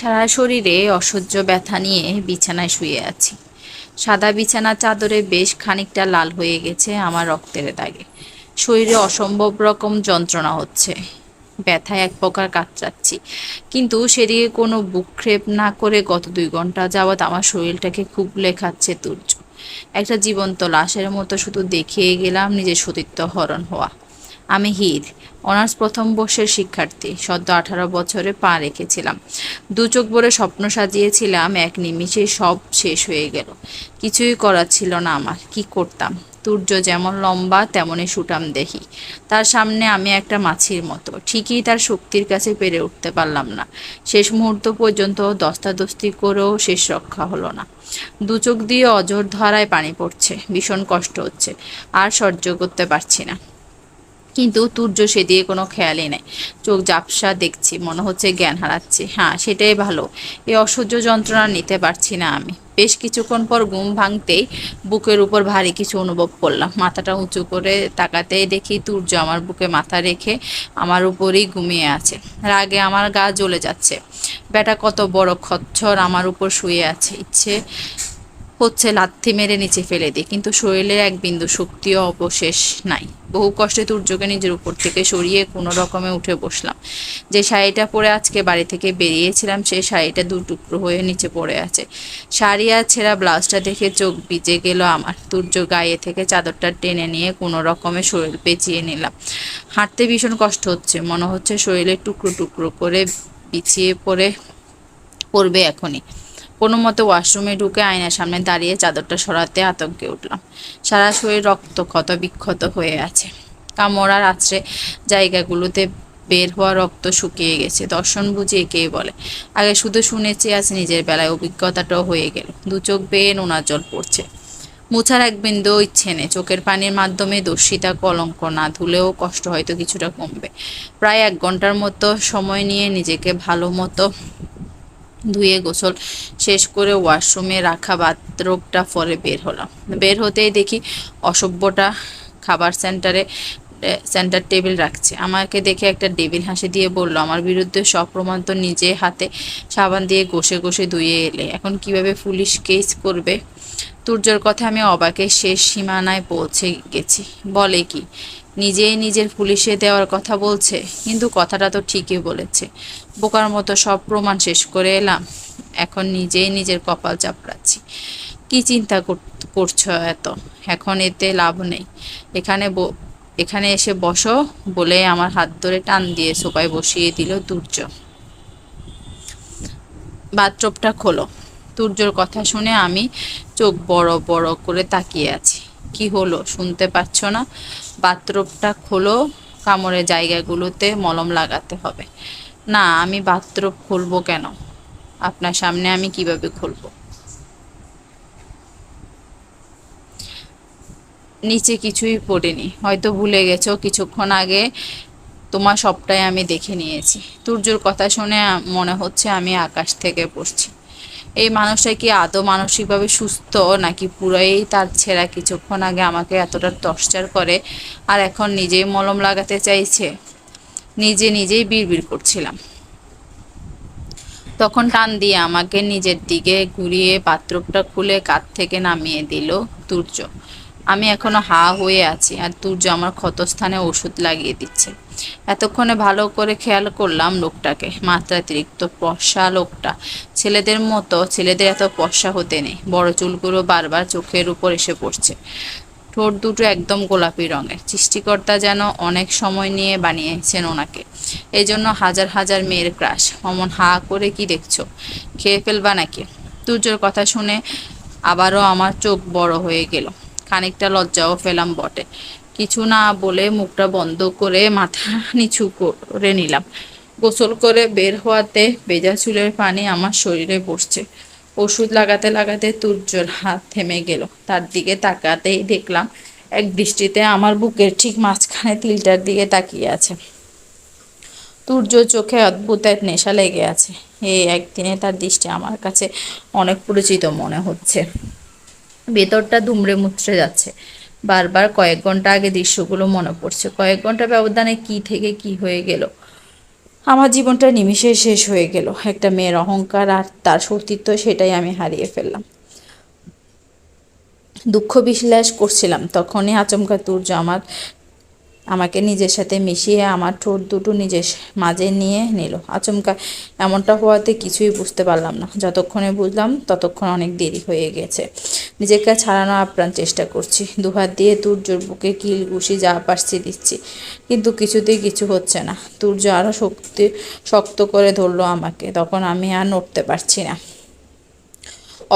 সারা শরীরে অসহ্য ব্যথা নিয়ে বিছানায় শুয়ে আছি। সাদা বিছানা চাদরে বেশ খানিকটা লাল হয়ে গেছে আমার রক্তের দাগে। শরীরে অসম্ভব রকম যন্ত্রণা হচ্ছে। ব্যথায় এক প্রকার কাতরাচ্ছি। কিন্তু সেদিকে কোনো বুকক্ষেপ না করে গত দুই ঘণ্টা যাবৎ আমার শরীরটাকে খুব লেখাচ্ছে তুর্য। একটা জীবন্ত লাশের মতো শুধু দেখিয়ে গেলাম নিজের সতীত্ব হরণ হওয়া। আমি হির অনার্স প্রথম বর্ষের শিক্ষার্থী, সদ্য আঠারো বছরে পা রেখেছিলাম। দু চোখ ভরে স্বপ্ন সাজিয়েছিলাম, এক নিমিষে সব শেষ হয়ে গেল। কিছুই করার ছিল না আমার, কি করতাম? সূর্য যেমন লম্বা তেমনই সুটাম দেখি তার সামনে আমি একটা মাছির মতো, ঠিকই তার শক্তির কাছে পেরে উঠতে পারলাম না। শেষ মুহূর্ত পর্যন্ত দস্তাদস্তি করেও শেষ রক্ষা হলো না। দু চোখ দিয়ে অজর ধরায় পানি পড়ছে, ভীষণ কষ্ট হচ্ছে, আর সহ্য করতে পারছি না। কিন্তু তুর্য সেদিকে কোনো খেয়ালই নেই। চোখ জাপসা দেখছি, মনে হচ্ছে জ্ঞান হারাচ্ছে। হ্যাঁ সেটাই ভালো। এই অসহ্য যন্ত্রণা নিতে পারছি না আমি। বেশ কিছুক্ষণ পর ঘুম ভাঙতেই বুকের উপর ভারী কিছু অনুভব করলাম। মাথাটা উঁচু করে তাকাতেই দেখি তুর্য আমার বুকে মাথা রেখে আমার উপরেই ঘুমিয়ে আছে। রাগে আমার গা জ্বলে যাচ্ছে। বেটা কত বড় খচ্ছর আমার উপর শুয়ে আছে। ইচ্ছে হচ্ছে লাথি মেরে নিচে ফেলে দিই, কিন্তু শরীরের এক বিন্দু শক্তিও অবশেষ নাই। বহু কষ্টে তুর্যকে নিজের উপর থেকে সরিয়ে কোনো রকমে উঠে বসলাম। যে শাড়িটা পরে আজকে বাড়ি থেকে বেরিয়েছিলাম সেই শাড়িটা দু টুকরো হয়ে নিচে পড়ে আছে। শাড়ি আর ছেঁড়া ব্লাউজটা দেখে চোখ ভিজে গেল আমার। তুর্য গায়ে থেকে চাদরটা টেনে নিয়ে কোনো রকমে শরীর পেঁচিয়ে নিলাম। হাঁটতে ভীষণ কষ্ট হচ্ছে, মনে হচ্ছে শরীরে টুকরো টুকরো করে বিছিয়ে পড়ে পড়বে এখনই। কোনো মতো ওয়াশরুমে ঢুকে আয়নার সামনে দাঁড়িয়ে চাদরটা সরাতে আতঙ্কে উঠলাম। সারা শরীর রক্ত ক্ষত বিক্ষত হয়ে আছে। কামড়ার আছড়ে জায়গাগুলোতে বের হওয়া রক্ত শুকিয়ে গেছে। দর্শন বুঝে একেই বলে। আগে শুধু শুনেছি, আজ নিজের বেলায় অভিজ্ঞতাটাও হয়ে গেল। দু চোখ বেয়ে নোনা জল পড়ছে। মুছার এক বিন্দু ইচ্ছে নেই। চোখের পানির মাধ্যমে দর্শিতা কলঙ্ক না ধুলেও কষ্ট হয়তো কিছুটা কমবে। প্রায় এক ঘণ্টার মতো সময় নিয়ে নিজেকে ভালো মতো ধুয়ে গোসল শেষ করে ওয়াশরুমে রাখা বাথরোবটা পরে বের হলাম। বের হতেই দেখি অসভ্যটা খাবার সেন্টারে সেন্টার টেবিল রাখছে। আমাকে দেখে একটা টেবিল হাসি দিয়ে বলল, আমার বিরুদ্ধে সব প্রমাণ তো নিজে হাতে সাবান দিয়ে ঘষে ঘষে ধুয়ে এলে। এখন কীভাবে পুলিশ কেস করবে? তুর্যর কথা আমি অবাকের শেষ সীমানায় পৌঁছে গেছি। বলে কি, নিজেই নিজের পুলিশে দেওয়ার কথা বলছে, কিন্তু কথাটা তো ঠিকই বলেছে। বোকার মতো সব প্রমাণ শেষ করে এলাম। এখন নিজেই নিজের কপাল চাপড়াচ্ছি। কি চিন্তা করছ এত? এখন এতে লাভ নেই। এখানে এখানে এসে বসো বলে আমার হাত ধরে টান দিয়ে সোপায় বসিয়ে দিল দুর্য। বাথটবটা খোলো। তুর্যর কথা শুনে আমি চোখ বড় বড় করে তাকিয়ে আছি। কি হলো শুনতে পাচ্ছ না? বাথরুমটা খোলো কামড়ের জায়গাগুলোতে মলম লাগাতে হবে। না, আমি বাথরুম খুলবো কেন? আপনার সামনে আমি কীভাবে খুলবো? নিচে কিছুই পড়েনি। হয়তো ভুলে গেছো, কিছুক্ষণ আগে তোমার সবটাই আমি দেখে নিয়েছি। তুর্যর কথা শুনে মনে হচ্ছে আমি আকাশ থেকে পড়ছি। এই মানুষটা কি আদৌ মানসিকভাবে সুস্থ নাকি পুরোই তার ছেঁড়া কিছুক্ষণ আগে আমাকে এতটা টর্চার করে আর এখন নিজেই মলম লাগাতে চাইছে? নিজে নিজেই বিড়বিড় করছিলাম। তখন টান দিয়ে আমাকে নিজের দিকে ঘুরিয়ে বাথরুমটা খুলে কাত থেকে নামিয়ে দিল তুর্য আমি এখনও হা হয়ে আছি আর তুর্য আমার ক্ষতস্থানে ওষুধ লাগিয়ে দিচ্ছে। এতক্ষণে ভালো করে খেয়াল করলাম লোকটাকে মাত্রাতিরিক্ত পশা লোকটা। ছেলেদের মতো, ছেলেদের এত পশা হতে নেই। বড় চুলগুলো বারবার চোখের উপর এসে পড়ছে। ঠোঁট দুটো একদম গোলাপি রঙের। সৃষ্টিকর্তা যেন অনেক সময় নিয়ে বানিয়েছেন ওনাকে। এই জন্য হাজার হাজার মেয়ের ক্রাশ। অমন হা করে কি দেখছ? খেয়ে ফেলবা নাকি? তুর্যর কথা শুনে আবারও আমার চোখ বড় হয়ে গেল। খানিকটা লজ্জাও পেলাম বটে। কিছু না বলে মুখটা বন্ধ করে মাথা নিচু করে নিলাম। গোসল করে বের হওয়াতে বেজা চুলের পানি আমার শরীরে পড়ছে। ওষুধ লাগাতে লাগাতে তুর্যর হাত থেমে গেল। তার দিকে তাকাতেই দেখলাম এক দৃষ্টিতে আমার বুকের ঠিক মাঝখানে তিলটার দিকে তাকিয়ে আছে। তুর্য চোখে অদ্ভুত এক নেশা লেগে আছে। এই একদিনে তার দৃষ্টি আমার কাছে অনেক পরিচিত মনে হচ্ছে। ভেতরটা দুমড়ে মুচড়ে যাচ্ছে। বারবার কয়েক ঘণ্টা আগে দৃশ্যগুলো মনে পড়ছে। কয়েক ঘণ্টা ব্যবধানে কি থেকে কি হয়ে গেল? আমার জীবনটা নিমিষে শেষ হয়ে গেল। একটা মেয়ের অহংকার আর তার সতীত্ব সেটাই আমি হারিয়ে ফেললাম। দুঃখ বিশ্বাস করছিলাম। তখনই আচমকা তুর্য আমার, আমাকে নিজের সাথে মিশিয়ে আমার ঠোঁট দুটো নিজের মাঝে নিয়ে নিল। আচমকা এমনটা হওয়াতে কিছুই বুঝতে পারলাম না। যতক্ষণে বুঝলাম, ততক্ষণ অনেক দেরি হয়ে গেছে। নিজেকে ছাড়ানো আপ্রাণ চেষ্টা করছি। দুহাত দিয়ে তুর্যর বুকে কিল ঘুষি যা পারছি দিচ্ছি, কিন্তু কিছুতেই কিছু হচ্ছে না। তুর্য আরও শক্তি, শক্ত করে ধরলো আমাকে, তখন আমি আর নড়তে পারছি না।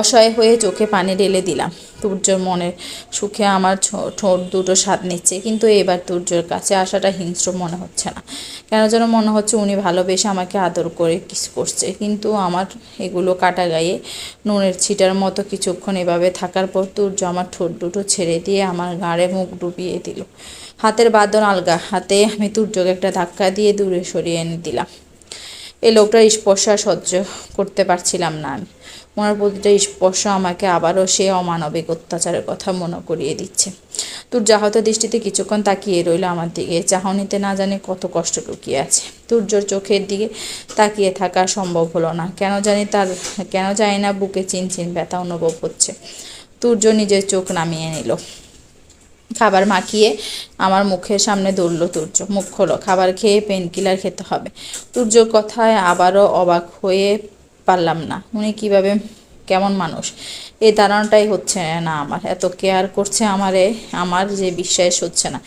অসহায় হয়ে চোখে পানি ঢেলে দিলাম। তুর্যর মনের সুখে আমার ঠোঁট দুটো স্বাদ নিচ্ছে, কিন্তু এবার তুর্যর কাছে আসাটা হিংস্র মনে হচ্ছে না। কেন যেন মনে হচ্ছে উনি ভালোবেসে আমাকে আদর করে কিস করছে, কিন্তু আমার এগুলো কাটা গায়ে নুনের ছিটার মতো কিছুক্ষণ এভাবে থাকার পর তুর্য আমার ঠোঁট দুটো ছেড়ে দিয়ে আমার গাড়ে মুখ ডুবিয়ে দিল। হাতের বাদন আলগা, হাতে আমি তুর্যকে একটা ধাক্কা দিয়ে দূরে সরিয়ে এনে দিলাম। এই লোকটার স্পর্শ সহ্য করতে পারছিলাম না। আমি প্রতিটা স্পর্শ আমাকে আবারও সে অমানবিক অত্যাচারের কথা মনে করিয়ে দিচ্ছে। তোর জাহত দৃষ্টিতে কিছুক্ষণ তাকিয়ে রইল আমার দিকে। চাহনিতে না জানি কত কষ্ট লুকিয়ে আছে। তুর্যর চোখের দিকে তাকিয়ে থাকা সম্ভব হলো না। কেন জানি তার, কেন জানি না বুকে চিনচিন ব্যথা অনুভব হচ্ছে। তুর্য নিজের চোখ নামিয়ে নিল। খাবার মাখিয়ে আমার মুখের সামনে দৌড়লো তুর্য। মুখ খোলো, খাবার খেয়ে পেন কিলার খেতে হবে। তুর্যর কথায় আবারও অবাক হয়ে পারলাম না। উনি কীভাবে কেমন মানুষ? এই ধারণাটাই হচ্ছে না আমার। এত কেয়ার করছে আমারে, আমার যে বিশ্বাস হচ্ছে না।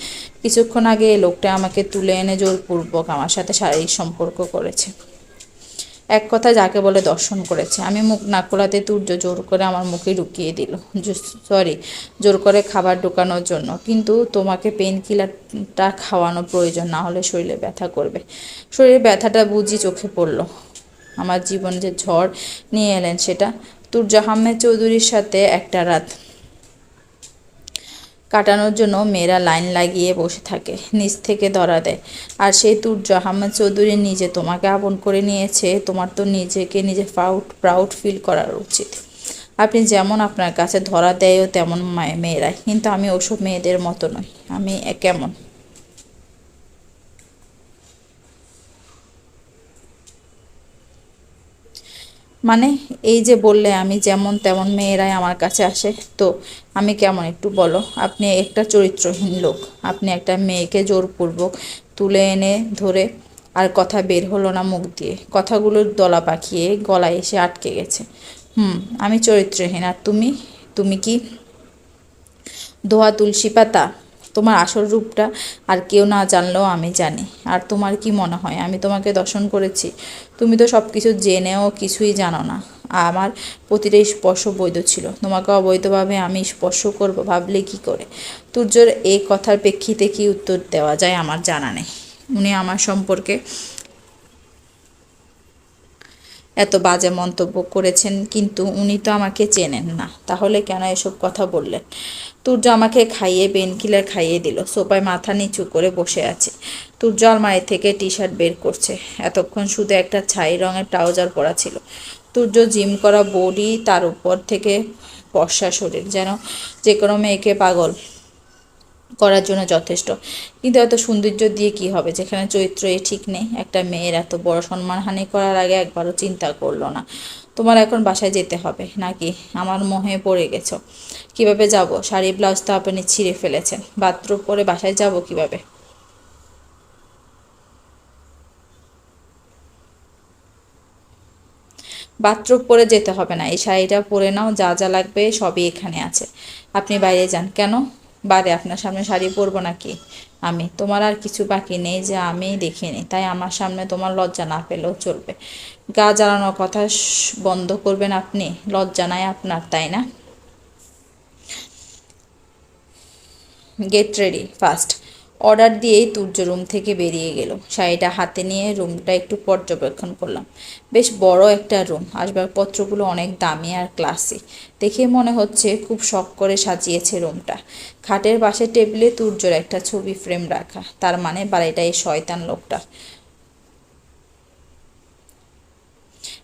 কিছুক্ষণ আগে এই লোকটা আমাকে তুলে এনে জোরপূর্বক আমার সাথে শারীরিক সম্পর্ক করেছে। এক কথা যাকে বলে দর্শন করেছে। আমি মুখ না খোলাতে তুর্য জোর করে আমার মুখে ঢুকিয়ে দিল। সরি জোর করে খাবার ঢুকানোর জন্য। কিন্তু তোমাকে পেন কিলারটা খাওয়ানো প্রয়োজন, না হলে শরীরে ব্যথা করবে। শরীরে ব্যথাটা বুঝি চোখে পড়ল। আমার জীবন যে ঝড় নিয়ে এলেন সেটা তুর্য আহমেদ চৌধুরীর সাথে একটা রাত। কাটানোর জন্য মেয়েরা লাইন লাগিয়ে বসে থাকে, নিচ থেকে ধরা দেয়। আর সেই তুর্য আহমেদ চৌধুরী নিজে তোমাকে আপন করে নিয়েছে, তোমার তো নিজেকে নিজে প্রাউড প্রাউড ফিল করার উচিত। আপনি যেমন আপনার কাছে ধরা দেয়ও তেমন মেয়েরাই। কিন্তু আমি ওসব মেয়েদের মতো নই, আমি কেমন? মানে এই যে বললে আমি যেমন তেমন মেয়েরাই আমার কাছে আসে, তো আমি কেমন একটু বলো? আপনি একটা চরিত্রহীন লোক, আপনি একটা মেয়েকে জোরপূর্বক তুলে এনে ধরে আর কথা বের হলো না মুখ দিয়ে। কথাগুলো দলা পাকিয়ে গলায় এসে আটকে গেছে। হুম, আমি চরিত্রহীন, আর তুমি? তুমি কি দোয়া তুলসী পাতা? তোমার আসল রূপটা আর কেউ না জানলেও আমি জানি। আর তোমার কি মনে হয়? আমি তোমাকে দর্শন করেছি। তুমি তো সব কিছু জেনেও কিছুই জানো না। আমার প্রতিটা স্পর্শ বৈধ ছিল। তোমাকে অবৈধভাবে আমি স্পর্শ করব ভাবলে কি করে? তুর্যর এই কথার প্রেক্ষিতে কি উত্তর দেওয়া যায় আমার জানা নেই। উনি আমার সম্পর্কে এত বাজে মন্তব্য করেছেন, কিন্তু উনি তো আমাকে চেনেন না। তাহলে কেন এসব কথা বললেন? তুর্য আমাকে খাইয়ে পেনকিলার খাইয়ে দিল। সোপায় মাথা নিচু করে বসে আছে। তুর্য আলমারি থেকে টি শার্ট বের করছে। এতক্ষণ শুধু একটা ছাই রঙের ট্রাউজার পরা ছিল। তুর্য জিম করা বডি তার উপর থেকে বর্ষা শরীর, যেন যে কোনো মেয়েকে পাগল করার জন্য যথেষ্ট। কিন্তু এত সৌন্দর্য দিয়ে কি হবে? যেখানে চরিত্র এ ঠিক নেই, একটা মেয়ের এত বড় সম্মানহানি করার আগে একবারও চিন্তা করল না। তোমার এখন বাসায় যেতে হবে, নাকি আমার মোহে পড়ে গেছো? কীভাবে যাব? শাড়ি, ব্লাউজ তো আপনি ছিঁড়ে ফেলেছেন। বাথরুম পরে বাসায় যাব কীভাবে? বাথরুম পরে যেতে হবে না। এই শাড়িটা পরে নাও, যা যা লাগবে সবই এখানে আছে। আপনি বাইরে যান। কেন? বারে আপনার সামনে শাড়ি পরবো নাকি? আমি, তোমার আর কিছু বাকি নেই যে আমি দেখিনি। তাই আমার সামনে তোমার লজ্জা না পেলেও চলবে। গা জ্বালানোর কথা বন্ধ করবেন আপনি? লজ্জা নাই আপনার, তাই না? গেট রেডি ফার্স্ট অর্ডার দিয়েই তুর্য রুম থেকে বেরিয়ে গেল। শাড়িটা হাতে নিয়ে রুমটা একটু পর্যবেক্ষণ করলাম। বেশ বড় একটা রুম, আসবাবপত্রগুলো অনেক দামি আর ক্লাসি। দেখে মনে হচ্ছে খুব শখ করে সাজিয়েছে রুমটা। খাটের পাশে টেবিলে তুর্যর একটা ছবি ফ্রেম রাখা, তার মানে বাড়িটা এই শয়তান লোকটা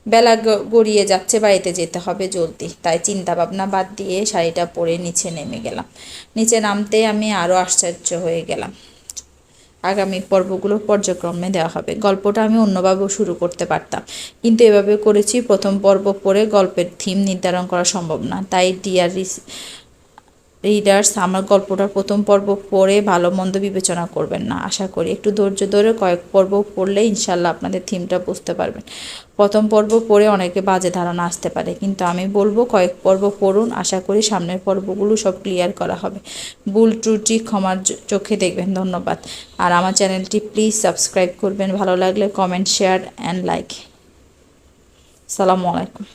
বেলা গড়িয়ে যাচ্ছে, বাড়িতে যেতে হবে জলদি। তাই চিন্তা ভাবনা বাদ দিয়ে শাড়িটা পরে নিচে নেমে গেলাম। নিচে নামতে আমি আরও আশ্চর্য হয়ে গেলাম। আগামী পর্বগুলো পর্যক্রমে দেওয়া হবে। গল্পটা আমি অন্যভাবেও শুরু করতে পারতাম। কিন্তু এভাবে করেছি, প্রথম পর্ব পরে গল্পের থিম নির্ধারণ করা সম্ভব না। তাই ডিয়ার রিডার্স আমার গল্পটার প্রথম পর্ব পড়ে ভালো মন্দ বিবেচনা করবেন না। আশা করি একটু ধৈর্য ধরে কয়েক পর্ব পড়লে ইনশাল্লাহ আপনাদের থিমটা বুঝতে পারবেন। প্রথম পর্ব পড়ে অনেকে বাজে ধারণা আসতে পারে, কিন্তু আমি বলব কয়েক পর্ব পড়ুন, আশা করি সামনের পর্বগুলো সব ক্লিয়ার করা হবে। ভুল ত্রুটি ক্ষমার চোখে দেখবেন, ধন্যবাদ। আর আমার চ্যানেলটি প্লিজ সাবস্ক্রাইব করবেন, ভালো লাগলে কমেন্ট শেয়ার অ্যান্ড লাইক সালামু আলাইকুম।